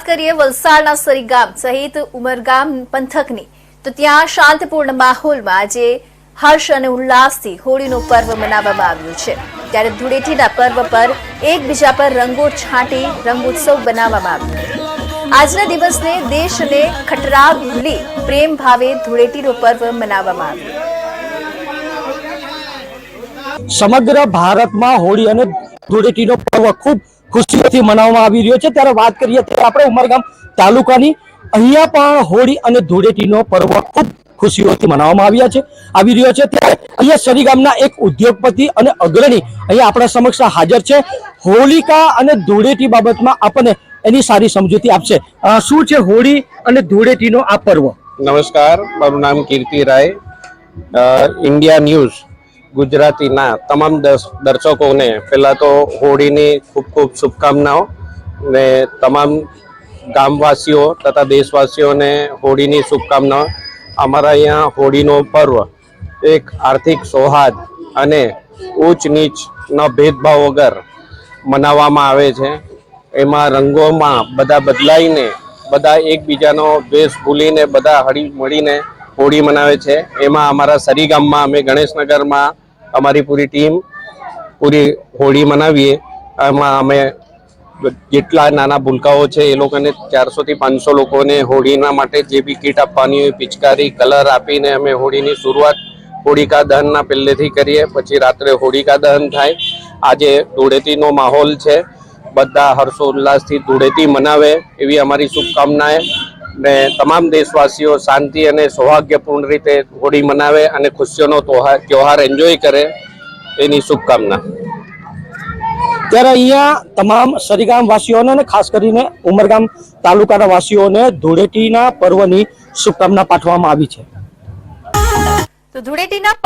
વાત કરીએ વલસાડના સરીગામ સહિત ઉમરગામ પંથકની. તો ત્યાં શાંતિપૂર્ણ માહોલમાં આજે હર્ષ અને ઉલ્લાસથી હોળીનું પર્વ મનાવવામાં આવ્યું છે. ત્યારે ધૂળેટીના પર્વ પર એકબીજા પર રંગો છાંટી રંગોત્સવ બનાવવામાં આવ્યો આજના દિવસને દેશ અને ખટરાગ ભૂલી પ્રેમ ભાવે ધૂળેટીનો પર્વ મનાવવામાં આવ્યો સમગ્ર ભારતમાં હોળી અને ધૂળેટીનો પર્વ ખૂબ ખુશીઓથી મનાવવામાં આવી રહ્યો છે. ત્યારે વાત કરીએ ત્યારે આપણે ઉમરગામ તાલુકાની અહીંયા પણ હોળી અને ધૂળેટીનો પર્વ ખૂબ ખુશીઓથી મનાવવામાં આવ્યા છે. આવી રહ્યો છે ત્યારે અહીંયા ગામના એક ઉદ્યોગપતિ અને અગ્રણી અહીંયા આપણા સમક્ષ હાજર છે. હોલિકા અને ધૂળેટી બાબતમાં આપણને એની સારી સમજૂતી આપશે. શું છે હોળી અને ધૂળેટીનો આ પર્વ? નમસ્કાર. મારું નામ કીર્તિ રાય. India news. ગુજરાતીના તમામ દર્શ- દર્શકોને પહેલાં તો હોળીની ખૂબ ખૂબ શુભકામનાઓ ને તમામ ગામવાસીઓ તથા દેશવાસીઓને હોળીની શુભકામનાઓ. અમારા અહીંયા હોળીનો પર્વ એક આર્થિક સૌહાર્દ અને ઊંચ નીચનો ભેદભાવ વગર મનાવવામાં આવે છે. એમાં રંગોમાં બધા બદલાઈને, બધા એકબીજાનો દ્વેષ ભૂલીને, બધા હળી મળીને હોળી મનાવે છે. એમાં અમારા સરી ગામમાં અમે ગણેશનગરમાં અમારી પૂરી ટીમ પૂરી હોળી મનાવીએ. એમાં અમે જેટલા નાના ભૂલકાઓ છે એ લોકોને ચારસોથી પાંચસો લોકોને હોળીના માટે જે બી કીટ આપવાની હોય, પિચકારી, કલર આપીને અમે હોળીની શરૂઆત હોળિકા દહનના પહેલેથી કરીએ. પછી રાત્રે હોળિકા દહન થાય. આજે ધૂળેટીનો માહોલ છે. બધા હર્ષોલ્લાસથી ધૂળેટી મનાવે એવી અમારી શુભકામનાએ ને તમામ દેશવાસીઓ શાંતિ અને સૌભાગ્યપૂર્ણ રીતે હોળી મનાવે અને ખુશીઓનો તહેવાર તહેવાર એન્જોય કરે એની શુભકામના. ત્યારે અહીંયા તમામ સરીગામ વાસીઓને અને ખાસ કરીને ઉમરગામ તાલુકાના વાસીઓને ધૂળેટીના પર્વની શુભકામના પાઠવવામાં આવી છે. તો ધૂળેટીના